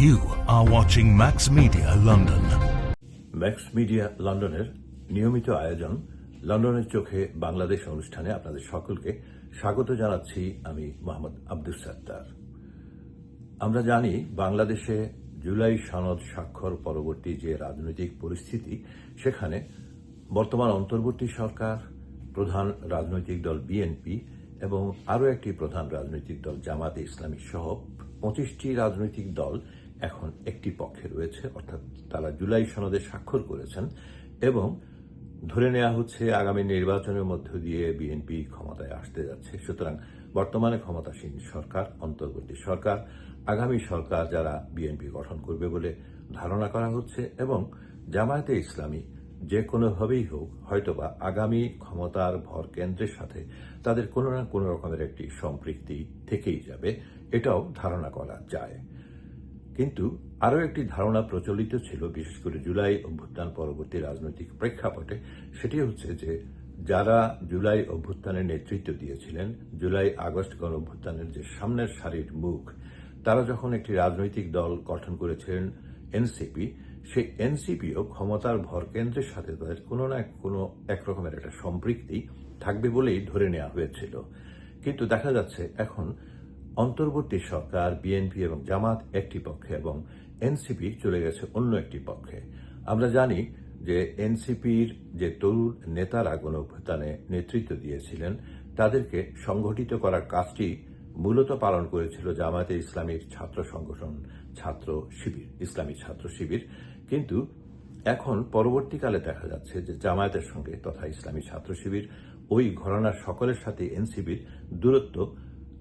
You are watching Max Media London. Max Media লন্ডনের নিয়মিত আয়োজন লন্ডনের চোখে বাংলাদেশ অনুষ্ঠানে আপনাদের সকলকে স্বাগত জানাচ্ছি আমি মোহাম্মদ আব্দুল সত্তার আমরা জানি বাংলাদেশে জুলাই সনদ স্বাক্ষর পরবর্তী যে রাজনৈতিক পরিস্থিতি, সেখানে বর্তমান অন্তর্বর্তী সরকার, প্রধান রাজনৈতিক দল বিএনপি এবং আরও একটি প্রধান রাজনৈতিক দল জামাতে ইসলামী সহ পঁচিশটি রাজনৈতিক দল এখন একটি পক্ষে রয়েছে, অর্থাৎ তারা জুলাই সনদে স্বাক্ষর করেছেন এবং ধরে নেওয়া হচ্ছে আগামী নির্বাচনের মধ্য দিয়ে বিএনপি ক্ষমতায় আসতে যাচ্ছে। সুতরাং বর্তমানে ক্ষমতাসীন সরকার, অন্তর্বর্তী সরকার, আগামী সরকার যারা বিএনপি গঠন করবে বলে ধারণা করা হচ্ছে এবং জামায়াতে ইসলামী যে কোনোভাবেই হোক, হয়তোবা আগামী ক্ষমতার ভর কেন্দ্রের সাথে তাদের কোনো না কোনো রকমের একটি সম্পৃক্তি থেকেই যাবে, এটাও ধারণা করা যায়। কিন্তু আরও একটি ধারণা প্রচলিত ছিল, বিশেষ করে জুলাই অভ্যুত্থান পরবর্তী রাজনৈতিক প্রেক্ষাপটে, সেটি হচ্ছে যে যারা জুলাই অভ্যুত্থানের নেতৃত্ব দিয়েছিলেন, জুলাই আগস্ট গণ অভ্যুত্থানের যে সামনের সারির মুখ, তারা যখন একটি রাজনৈতিক দল গঠন করেছিলেন এনসিপি, সেই এনসিপিও ক্ষমতার ভরকেন্দ্রের সাথে তাদের কোনো না কোনো একরকমের একটা সম্পৃক্তি থাকবে বলেই ধরে নেওয়া হয়েছিল। কিন্তু দেখা যাচ্ছে এখন অন্তর্বর্তী সরকার, বিএনপি এবং জামাত একটি পক্ষে এবং এনসিপি চলে গেছে অন্য একটি পক্ষে। আমরা জানি যে এনসিপির যে তরুণ নেতারা গণঅভ্যুত্থানে নেতৃত্ব দিয়েছিলেন, তাদেরকে সংগঠিত করার কাজটি মূলত পালন করেছিল জামায়াতে ইসলামীর ছাত্র সংগঠন, ছাত্র শিবির, ইসলামী ছাত্র শিবির। কিন্তু এখন পরবর্তীকালে দেখা যাচ্ছে যে জামায়াতের সঙ্গে তথা ইসলামী ছাত্র শিবির, ওই ঘরানার সকলের সাথে এনসিবির দূরত্ব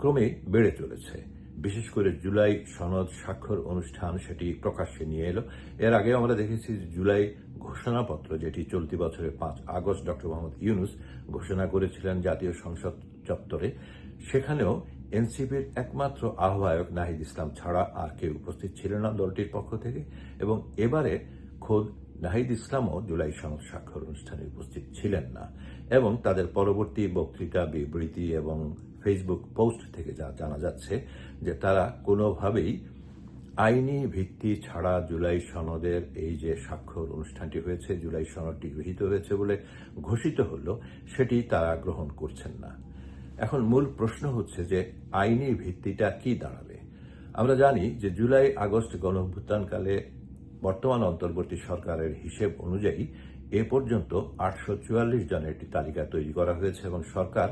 ক্রমে বেড়ে চলেছে। বিশেষ করে জুলাই সনদ স্বাক্ষর অনুষ্ঠান সেটি প্রকাশ্যে নিয়ে এলো। এর আগে আমরা দেখেছি জুলাই ঘোষণাপত্র, যেটি চলতি বছরের পাঁচ আগস্ট ডক্টর মোহাম্মদ ইউনুস ঘোষণা করেছিলেন জাতীয় সংসদ চত্বরে, সেখানেও এনসিপির একমাত্র আহ্বায়ক নাহিদ ইসলাম ছাড়া আর কেউ উপস্থিত ছিল না দলটির পক্ষ থেকে এবং এবারে খোদ নাহিদ ইসলামও জুলাই সনদ স্বাক্ষর অনুষ্ঠানে উপস্থিত ছিলেন না এবং তাদের পরবর্তী বক্তৃতা, বিবৃতি এবং ফেসবুক পোস্ট থেকে যা জানা যাচ্ছে যে তারা কোনোভাবেই আইনি ভিত্তি ছাড়া জুলাই সনদের এই যে স্বাক্ষর অনুষ্ঠানটি হয়েছে, জুলাই সনদটি গৃহীত হয়েছে বলে ঘোষিত হলো, সেটি তারা গ্রহণ করছেন না। এখন মূল প্রশ্ন হচ্ছে যে আইনি ভিত্তিটা কি দাঁড়াবে? আমরা জানি যে জুলাই আগস্ট গণঅভ্যুত্থানকালে বর্তমান অন্তর্বর্তী সরকারের হিসেব অনুযায়ী এ পর্যন্ত আটশো চুয়াল্লিশ জনের একটি তালিকা তৈরি করা হয়েছে এবং সরকার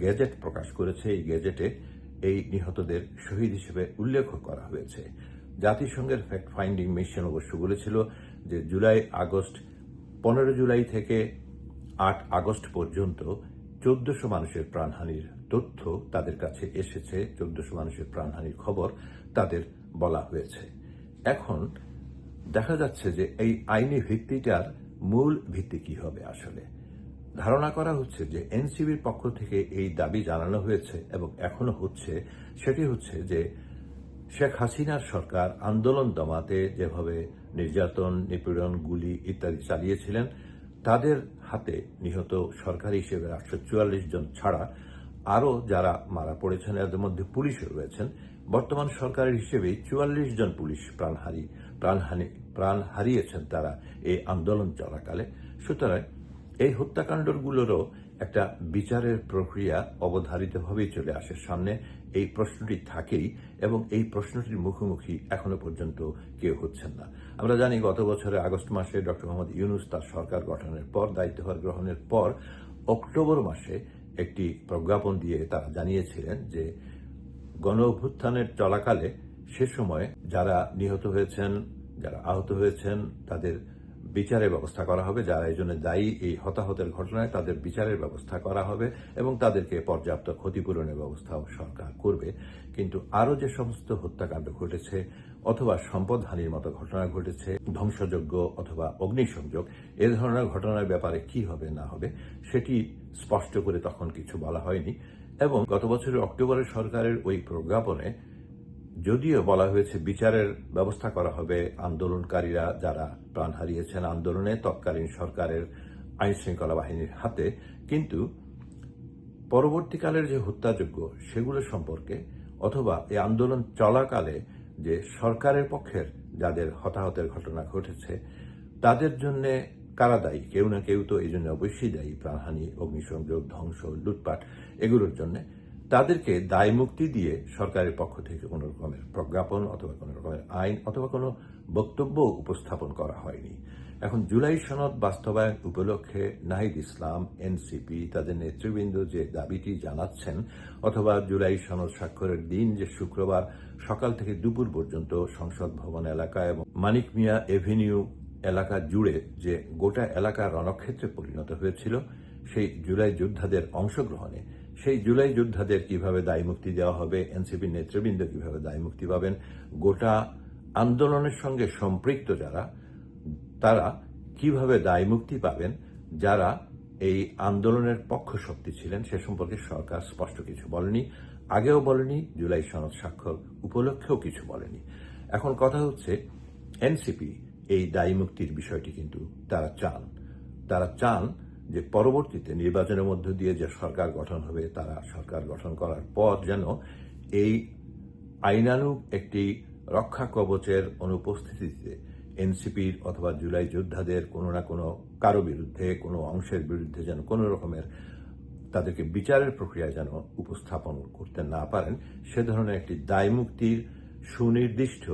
গেজেট প্রকাশ করেছে। এই গেজেটে এই নিহতদের শহীদ হিসেবে উল্লেখ করা হয়েছে। জাতিসংঘের ফ্যাক্ট ফাইন্ডিং মিশন অবশ্য বলেছিল যে জুলাই আগস্ট, পনেরো জুলাই থেকে আট আগস্ট পর্যন্ত চোদ্দশো মানুষের প্রাণহানির তথ্য তাদের কাছে এসেছে। চোদ্দশো মানুষের প্রাণহানির খবর তাদের বলা হয়েছে। এখন দেখা যাচ্ছে যে এই আইনি ভিত্তিটার মূল ভিত্তি কি হবে আসলে? ধারণা করা হচ্ছে যে এনসিবির পক্ষ থেকে এই দাবি জানানো হয়েছে এবং এখনও হচ্ছে। সেটি হচ্ছে যে শেখ হাসিনার সরকার আন্দোলন দমাতে যেভাবে নির্যাতন, নিপীড়ন, গুলি ইত্যাদি চালিয়েছিলেন, তাদের হাতে নিহত সরকারি হিসেবে আটশো চুয়াল্লিশ জন ছাড়া আরও যারা মারা পড়েছেন, এদের মধ্যে পুলিশও রয়েছেন। বর্তমান সরকারের হিসেবে চুয়াল্লিশ জন পুলিশ প্রাণহারি প্রাণহানি প্রাণ হারিয়েছেন তারা এই আন্দোলন চলাকালে। সুতরাং এই হত্যাকাণ্ডগুলোরও একটা বিচারের প্রক্রিয়া অবধারিতভাবেই চলে আসে সামনে। এই প্রশ্নটি থাকেই এবং এই প্রশ্নটির মুখোমুখি এখনও পর্যন্ত কেউ হচ্ছেন না। আমরা জানি গত বছরের আগস্ট মাসে ডক্টর মোহাম্মদ ইউনুস তার সরকার গঠনের পর, দায়িত্বভার গ্রহণের পর অক্টোবর মাসে একটি প্রজ্ঞাপন দিয়ে তারা জানিয়েছিলেন যে গণ অভ্যুত্থানের চলাকালে সে সময় যারা নিহত হয়েছেন, যারা আহত হয়েছেন, তাদের বিচারের ব্যবস্থা করা হবে, যারা এই জন্য দায়ী এই হতাহতের ঘটনায় তাদের বিচারের ব্যবস্থা করা হবে এবং তাদেরকে পর্যাপ্ত ক্ষতিপূরণের ব্যবস্থাও সরকার করবে। কিন্তু আরও যে সমস্ত হত্যাকাণ্ড ঘটেছে অথবা সম্পদহানির মতো ঘটনা ঘটেছে ধ্বংসযোগ্য অথবা অগ্নিসংযোগ, এ ধরনের ঘটনার ব্যাপারে কি হবে, না হবে, সেটি স্পষ্ট করে তখন কিছু বলা হয়নি। এবং গত বছরের অক্টোবরের সরকারের ওই প্রজ্ঞাপনে যদিও বলা হয়েছে বিচারের ব্যবস্থা করা হবে, আন্দোলনকারীরা যারা প্রাণ হারিয়েছেন আন্দোলনে তৎকালীন সরকারের আইন শৃঙ্খলা বাহিনীর হাতে, কিন্তু পরবর্তীকালের যে হত্যাযোগ্য সেগুলো সম্পর্কে অথবা এই আন্দোলন চলাকালে যে সরকারের পক্ষের যাদের হতাহতের ঘটনা ঘটেছে, তাদের জন্য কারা দায়ী? কেউ না কেউ তো এই জন্য অবশ্যই দায়ী। প্রাণহানি, অগ্নিসংযোগ, ধ্বংস, লুটপাট, এগুলোর জন্য। তাদেরকে দায় মুক্তি দিয়ে সরকারের পক্ষ থেকে কোনো রকমের প্রজ্ঞাপন অথবা কোনো রকমের আইন অথবা কোনো বক্তব্য উপস্থাপন করা হয়নি। এখন জুলাই সনদ বাস্তবায়ন উপলক্ষে নাহিদ ইসলাম, এনসিপি, তাদের নেতৃবৃন্দ যে দাবিটি জানাচ্ছেন অথবা জুলাই সনদ স্বাক্ষরের দিন যে শুক্রবার সকাল থেকে দুপুর পর্যন্ত সংসদ ভবন এলাকা এবং মানিক মিয়া এভিনিউ এলাকা জুড়ে যে গোটা এলাকা রণক্ষেত্রে পরিণত হয়েছিল, সেই জুলাই যোদ্ধাদের অংশগ্রহণে সেই জুলাই যোদ্ধাদের কীভাবে দায়মুক্তি দেওয়া হবে এনসিপি নেতৃবৃন্দ কীভাবে দায়মুক্তি পাবেন, গোটা আন্দোলনের সঙ্গে সম্পৃক্ত যারা, তারা কীভাবে দায়মুক্তি পাবেন, যারা এই আন্দোলনের পক্ষ শক্তি ছিলেন, সে সম্পর্কে সরকার স্পষ্ট কিছু বলেনি। আগেও বলেনি, জুলাই সনদ স্বাক্ষর উপলক্ষেও কিছু বলেনি। এখন কথা হচ্ছে, এনসিপি এই দায়ী মুক্তির বিষয়টি কিন্তু তারা চান। তারা চান যে পরবর্তীতে নির্বাচনের মধ্য দিয়ে যে সরকার গঠন হবে, তারা সরকার গঠন করার পর যেন এই আইনানুগ একটি রক্ষা কবচের অনুপস্থিতিতে এনসিপির অথবা জুলাই যোদ্ধাদের কোনো না কোনো কারও বিরুদ্ধে, কোনো অংশের বিরুদ্ধে যেন কোনো রকমের তাদেরকে বিচারের প্রক্রিয়া যেন উপস্থাপন করতে না পারেন, সে ধরনের একটি দায়মুক্তির সুনির্দিষ্ট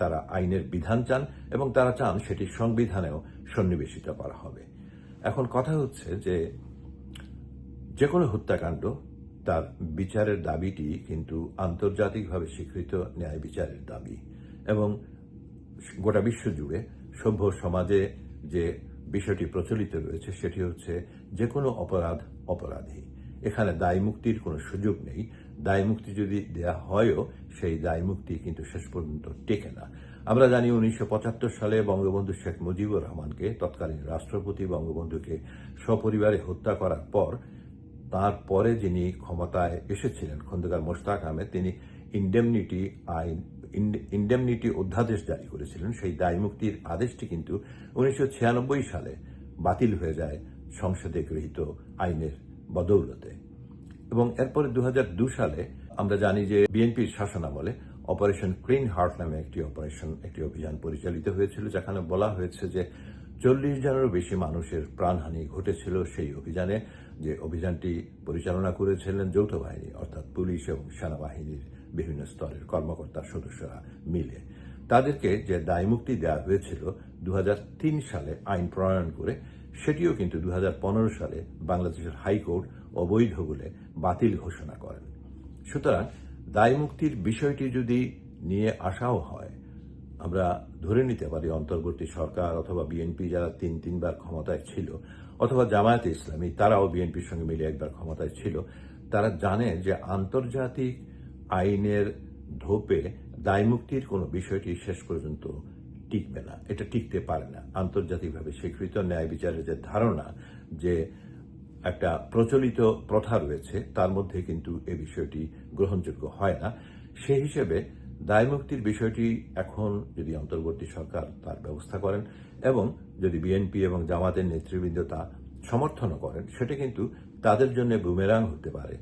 তারা আইনের বিধান চান এবং তারা চান সেটি সংবিধানেও সন্নিবেশিত করা হবে। এখন কথা হচ্ছে যে যে কোনো হত্যাকাণ্ড তার বিচারের দাবিটি কিন্তু আন্তর্জাতিকভাবে স্বীকৃত ন্যায় বিচারের দাবি এবং গোটা বিশ্ব জুড়ে সভ্য সমাজে যে বিষয়টি প্রচলিত রয়েছে সেটি হচ্ছে যে কোনো অপরাধ অপরাধী। এখানে দায় মুক্তির কোনো সুযোগ নেই। দায় মুক্তি যদি দেয়া হয়ও সেই দায় মুক্তি কিন্তু শেষ পর্যন্ত টেকে না। আমরা জানি উনিশশো পঁচাত্তর সালে বঙ্গবন্ধু শেখ মুজিবুর রহমানকে তৎকালীন রাষ্ট্রপতি বঙ্গবন্ধুকে সপরিবারে হত্যা করার পর তারপরে যিনি ক্ষমতায় এসেছিলেন, খন্দকার মোশতাক আহমেদ, তিনি ইন্ডেমনিটি আইন ইন্ডেমনিটি অধ্যাদেশ জারি করেছিলেন। সেই দায় মুক্তির আদেশটি কিন্তু উনিশশো ছিয়ানব্বই সালে বাতিল হয়ে যায় সংসদে গৃহীত আইনের বদৌলতে। এবং এরপরে দু সালে আমরা জানি যে বিএনপির শাসনামলে অপারেশন ক্লিন হার্ট নামে একটি অপারেশন, একটি অভিযান পরিচালিত হয়েছিল, যেখানে বলা হয়েছে যে চল্লিশ জনেরও বেশি মানুষের প্রাণহানি ঘটেছিল সেই অভিযানে। যে অভিযানটি পরিচালনা করেছিলেন যৌথ বাহিনী, অর্থাৎ পুলিশ এবং সেনাবাহিনীর বিভিন্ন স্তরের কর্মকর্তা সদস্যরা মিলে। তাদেরকে যে দায়মুক্তি দেওয়া হয়েছিল দু হাজার তিন সালে আইন প্রণয়ন করে, সেটিও কিন্তু দু হাজার পনেরো সালে বাংলাদেশের হাইকোর্ট অবৈধ বলে বাতিল ঘোষণা করেন। সুতরাং দায়মুক্তির বিষয়টি যদি নিয়ে আসাও হয়, আমরা ধরে নিতে পারি অন্তর্বর্তী সরকার অথবা বিএনপি যারা তিন, তিনবার ক্ষমতায় ছিল, অথবা জামায়াতে ইসলামী, তারাও বিএনপির সঙ্গে মিলে একবার ক্ষমতায় ছিল, তারা জানে যে আন্তর্জাতিক আইনের ধোপে দায়মুক্তির কোনো বিষয়টি শেষ পর্যন্ত টিকবে না। এটা টিকতে পারে না। আন্তর্জাতিকভাবে স্বীকৃত ন্যায় বিচারের যে ধারণা যে একটা প্রচলিত প্রথা রয়েছে, তার মধ্যে কিন্তু এ বিষয়টি গ্রহণযোগ্য হয় না। সেই হিসেবে দায়মুক্তির বিষয়টি এখন যদি অন্তর্বর্তী সরকার তার ব্যবস্থা করেন এবং যদি বিএনপি এবং জামাতের নেতৃবৃন্দ তা সমর্থন করেন, সেটা কিন্তু তাদের জন্য বুমেরাং হতে পারে।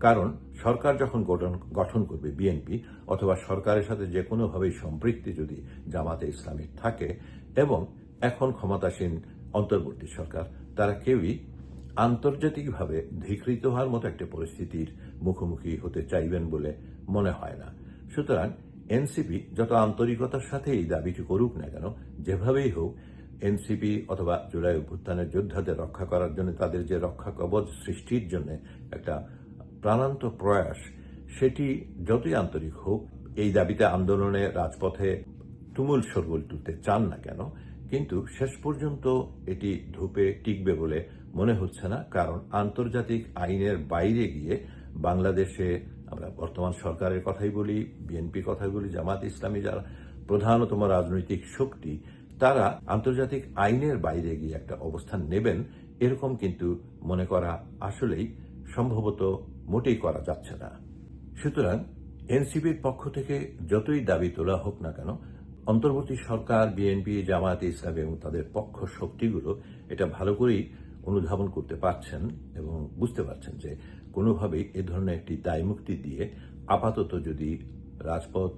কারণ সরকার যখন গঠন গঠন করবে বিএনপি অথবা সরকারের সাথে যে কোনোভাবেই সম্পৃক্তি যদি জামাতে ইসলামীর থাকে এবং এখন ক্ষমতাসীন অন্তর্বর্তী সরকার, তারা কেউই আন্তর্জাতিকভাবে ধিকৃত হওয়ার মতো একটা পরিস্থিতির মুখোমুখি হতে চাইবেন বলে মনে হয় না। সুতরাং এনসিপি যত আন্তরিকতার সাথে এই দাবিটি করুক না কেন, যেভাবেই হোক, এনসিপি অথবা জুলাই অভ্যুত্থানের যোদ্ধাদের রক্ষা করার জন্য তাদের যে রক্ষা কবচ সৃষ্টির জন্য একটা প্রাণান্ত প্রয়াস, সেটি যতই আন্তরিক হোক, এই দাবিতে আন্দোলনে রাজপথে তুমুল সরগোল তুলতে চান না কেন, কিন্তু শেষ পর্যন্ত এটি ধূপে টিকবে বলে মনে হচ্ছে না, কারণ আন্তর্জাতিক আইনের বাইরে গিয়ে বাংলাদেশে আমরা বর্তমান সরকারের কথাই বলি, বিএনপির কথাই বলি, জামাত ইসলামী যারা প্রধানতম রাজনৈতিক শক্তি, তারা আন্তর্জাতিক আইনের বাইরে গিয়ে একটা অবস্থান নেবেন, এরকম কিন্তু মনে করা আসলেই সম্ভবত মোটেই করা যাচ্ছে না। সুতরাং এনসিপির পক্ষ থেকে যতই দাবি তোলা হোক না কেন, অন্তর্বর্তী সরকার, বিএনপি, জামায়াতে ইসলামী এবং তাদের পক্ষ শক্তিগুলো এটা ভালো করেই অনুধাবন করতে পারছেন এবং বুঝতে পারছেন যে কোনোভাবেই এ ধরনের একটি দায়মুক্তি দিয়ে আপাতত যদি রাজপথ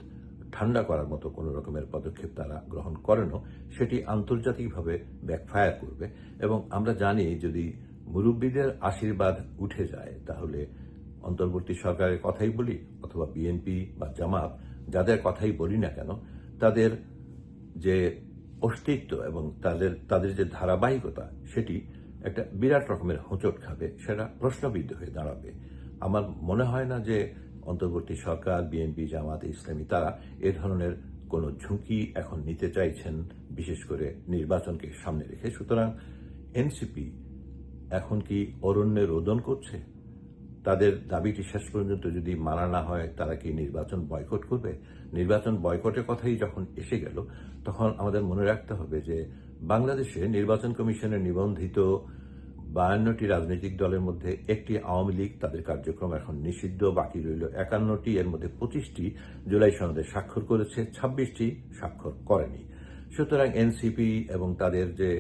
ঠান্ডা করার মতো কোনো রকমের পদক্ষেপ তারা গ্রহণ করেনও, সেটি আন্তর্জাতিকভাবে ব্যাকফায়ার করবে। এবং আমরা জানি যদি মুরব্বীদের আশীর্বাদ উঠে যায়, তাহলে অন্তর্বর্তী সরকারের কথাই বলি অথবা বিএনপি বা জামাত, যাদের কথাই বলি না কেন, তাদের যে অস্তিত্ব এবং তাদের তাদের যে ধারাবাহিকতা, সেটি একটা বিরাট রকমের হোঁচট খাবে, সেটা প্রশ্নবিদ্ধ হয়ে দাঁড়াবে। আমার মনে হয় না যে অন্তর্বর্তী সরকার বিএনপি জামাত ইসলামী, তারা এ ধরনের কোনো ঝুঁকি এখন নিতে চাইছেন, বিশেষ করে নির্বাচনকে সামনে রেখে। সুতরাং এনসিপি এখন কি অরণ্যে রোদন করছে? তাদের দাবিটি শেষ পর্যন্ত যদি মানা না হয়, তারা কি নির্বাচন বয়কট করবে? নির্বাচন বয়কটের কথাই যখন এসে গেল, তখন আমাদের মনে রাখতে হবে যে বাংলাদেশে নির্বাচন কমিশনের নিবন্ধিত বায়ান্নটি রাজনৈতিক দলের মধ্যে একটি আওয়ামী লীগ, তাদের কার্যক্রম এখন নিষিদ্ধ, বাকি রইল একান্নটি, এর মধ্যে পঁচিশটি জুলাই সনদে স্বাক্ষর করেছে, ছাব্বিশটি স্বাক্ষর করেনি। সুতরাং এনসিপি এবং তাদের যে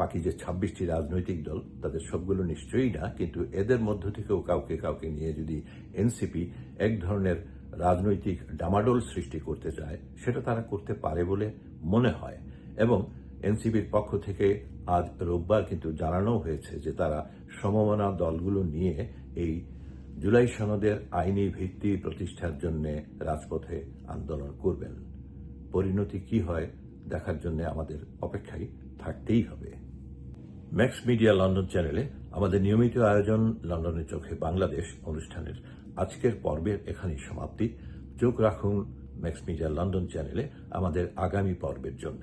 বাকি যে ছাব্বিশটি রাজনৈতিক দল, তাদের সবগুলো নিশ্চয়ই না, কিন্তু এদের মধ্য থেকেও কাউকে কাউকে নিয়ে যদি এনসিপি এক ধরনের রাজনৈতিক ডামাডোল সৃষ্টি করতে চায়, সেটা তারা করতে পারে বলে মনে হয়। এবং এনসিপির পক্ষ থেকে আজ রোববার কিন্তু জানানো হয়েছে যে তারা সমমনা দলগুলো নিয়ে এই জুলাই সনদের আইনি ভিত্তি প্রতিষ্ঠার জন্য রাজপথে আন্দোলন করবেন। পরিণতি কি হয় দেখার জন্য আমাদের অপেক্ষায় থাকতেই হবে। ম্যাক্স মিডিয়া লন্ডন চ্যানেলে আমাদের নিয়মিত আয়োজন লন্ডনের চোখে বাংলাদেশ অনুষ্ঠানের আজকের পর্বের এখানেই সমাপ্তি। চোখ রাখুন ম্যাক্স মিডিয়া লন্ডন চ্যানেলে আমাদের আগামী পর্বের জন্য।